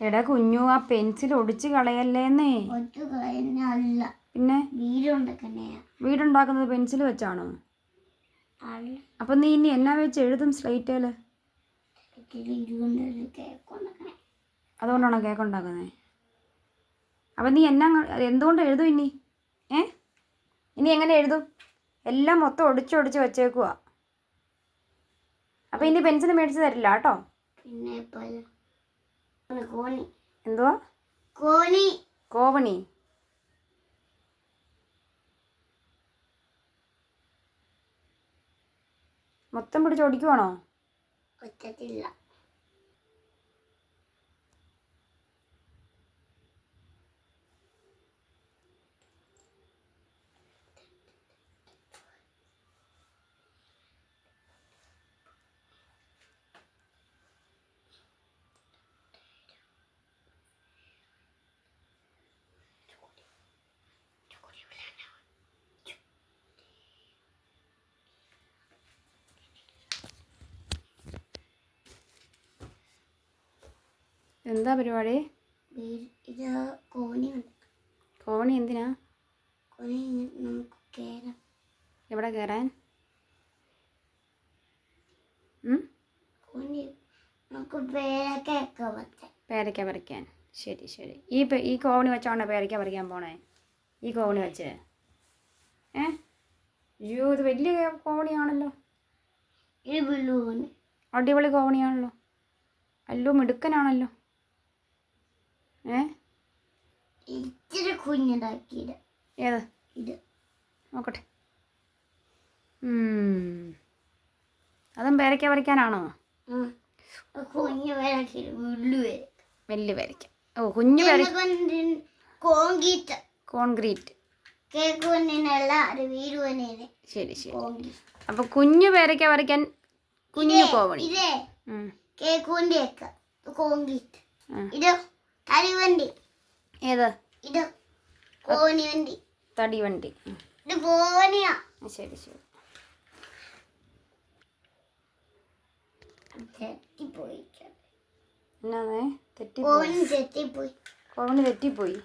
എടാ കുഞ്ഞു ആ പെൻസിൽ ഒടിച്ച് കളയല്ലേന്നേ. കഴിഞ്ഞല്ല പിന്നെ? വീടുണ്ടാക്കുന്നത് പെൻസിൽ വെച്ചാണോ? അപ്പൊ നീ ഇനി എന്നാ വെച്ച് എഴുതും സ്ലേറ്റേൽ? അതുകൊണ്ടാണോ കേക്ക് ഉണ്ടാക്കുന്നത് അപ്പൊ നീ എന്നാ എന്തുകൊണ്ട് എഴുതും ഇനി? ഏ? ഇനി എങ്ങനെ എഴുതും? എല്ലാം മൊത്തം ഒടിച്ചൊടിച്ച് ഒടിച്ച് വെച്ചേക്കുവാ. അപ്പൊ ഇനി പെൻസിൽ മേടിച്ച് തരില്ല കേട്ടോ? പിന്നെ എന്തുവാ കോണി. കോവണി. മൊത്തം പിടിച്ച് ഓടിക്കുവാണോ? ഒറ്റത്തില്ല എന്താ പരിപാടി? ഇത് കോണി കോവണി എന്തിനാ? കോണി നമുക്ക് കയറാം എവിടെ കയറാൻ? കോണി നമുക്ക് പേരക്കൊക്കെ പേരയ്ക്ക പറിക്കാൻ ശരി ശരി. ഈ ഈ കോവണി വെച്ചാണോ പേരയ്ക്ക പറിക്കാൻ പോണേ? ഈ കോവണി വെച്ച്. ഏ? അയ്യോ ഇത് വലിയ കോവണിയാണല്ലോ അടിപൊളി കോവണിയാണല്ലോ അല്ലോ മിടുക്കനാണല്ലോ. ഏ? ഇച്ചിരി കുഞ്ഞിതാക്കിയത് ഏത്? ഇത്. നോക്കട്ടെ. അതും പേരയ്ക്ക പറിക്കാനാണോ ആ കുഞ്ഞു വലിയ പേരയ്ക്ക. ഓ കുഞ്ഞു കോൺക്രീറ്റ്. കോൺക്രീറ്റ്. ശരി ശരി. അപ്പോൾ കുഞ്ഞു പേരയ്ക്ക പറിക്കാൻ കുഞ്ഞു കോവണി. കൊണ്ടിയേക്ക. ഇത് തടിവണ്ടി. ഏത്? ഇത് കോണി വണ്ടി തടി വണ്ടി ഉം. ഇത് കോണിയാ. ശരി ശരി. തെറ്റിപ്പോയി. എന്നാ തെറ്റിപ്പോയി. കോവണി തെറ്റിപ്പോയി.